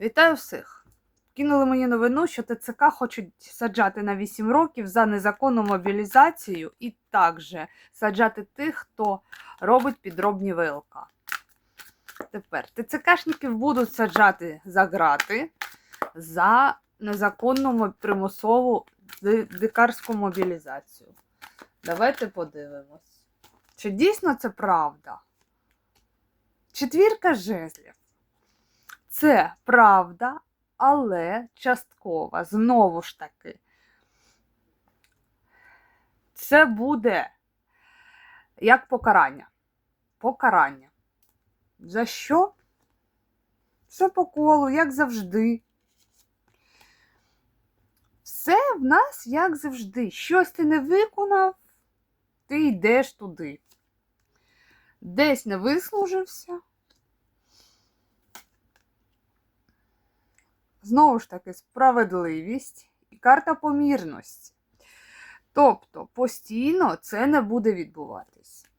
Вітаю всіх! Кинули мені новину, що ТЦК хочуть саджати на 8 років за незаконну мобілізацію і також саджати тих, хто робить підробні ВЛК. Тепер ТЦКшників будуть саджати за грати за незаконну примусову дикарську мобілізацію. Давайте подивимось. Чи дійсно це правда? Четвірка жезлів. Це правда, але часткова. Знову ж таки. Це буде як покарання. Покарання. За що? Все по колу, як завжди. Все в нас як завжди. Щось ти не виконав, ти йдеш туди. Десь не вислужився. Знову ж таки, справедливість і карта помірності. Тобто постійно це не буде відбуватись.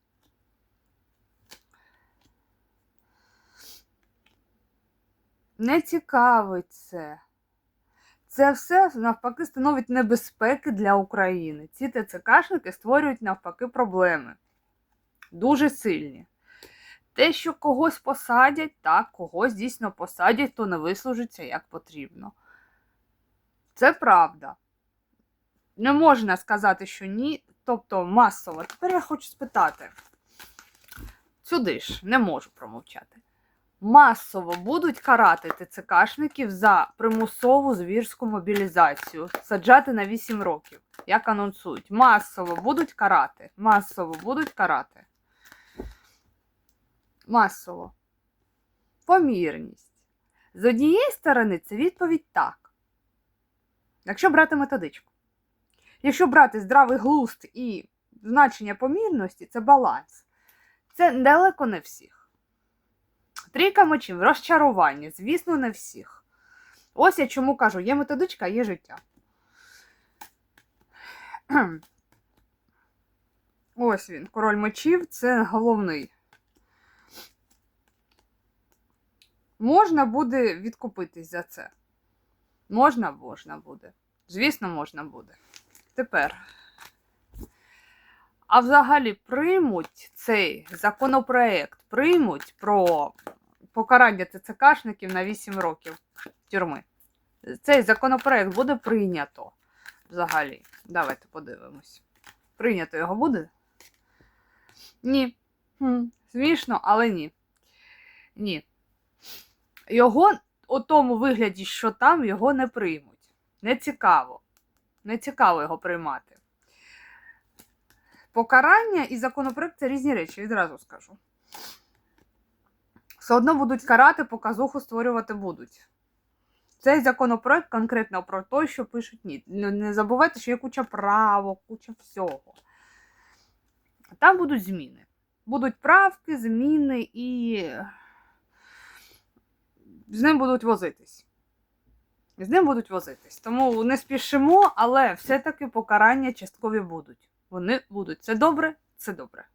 Не цікавить це. Це все навпаки становить небезпеки для України. Ці ТЦКшники створюють навпаки проблеми. Дуже сильні. Те, що когось посадять, так, когось дійсно посадять, то не вислужиться як потрібно. Це правда. Не можна сказати, що ні, тобто масово. Тепер я хочу спитати. Сюди ж не можу промовчати. Масово будуть карати ТЦКшників за примусову звірську мобілізацію, саджати на 8 років, як анонсують. Масово будуть карати. Масово будуть карати масово. Помірність. З однієї сторони, це відповідь так. Якщо брати методичку. Якщо брати здравий глузд і значення помірності, це баланс. Це далеко не всіх. Трійка мечів, розчарування, звісно, не всіх. Ось я чому кажу: є методичка, є життя. Ось він, король мечів, це головний. Можна буде відкупитись за це. Можна, можна буде. Звісно, можна буде. Тепер. А взагалі приймуть цей законопроект, приймуть про покарання ТЦКшників на 8 років тюрми. Цей законопроект буде прийнято взагалі. Давайте подивимось. Прийнято його буде? Ні. Хм, смішно, але ні. Ні його у тому вигляді, що там, його не приймуть. Не цікаво. Не цікаво його приймати. Покарання і законопроект це різні речі, відразу скажу. Все одно будуть карати, показуху створювати будуть. Цей законопроект конкретно про те, що пишуть ні. Не забувайте, що є куча правок, куча всього. Там будуть зміни. Будуть правки, зміни і з ним будуть возитись. З ним будуть возитись. Тому не спішимо, але все-таки покарання часткові будуть. Вони будуть. Це добре? Це добре.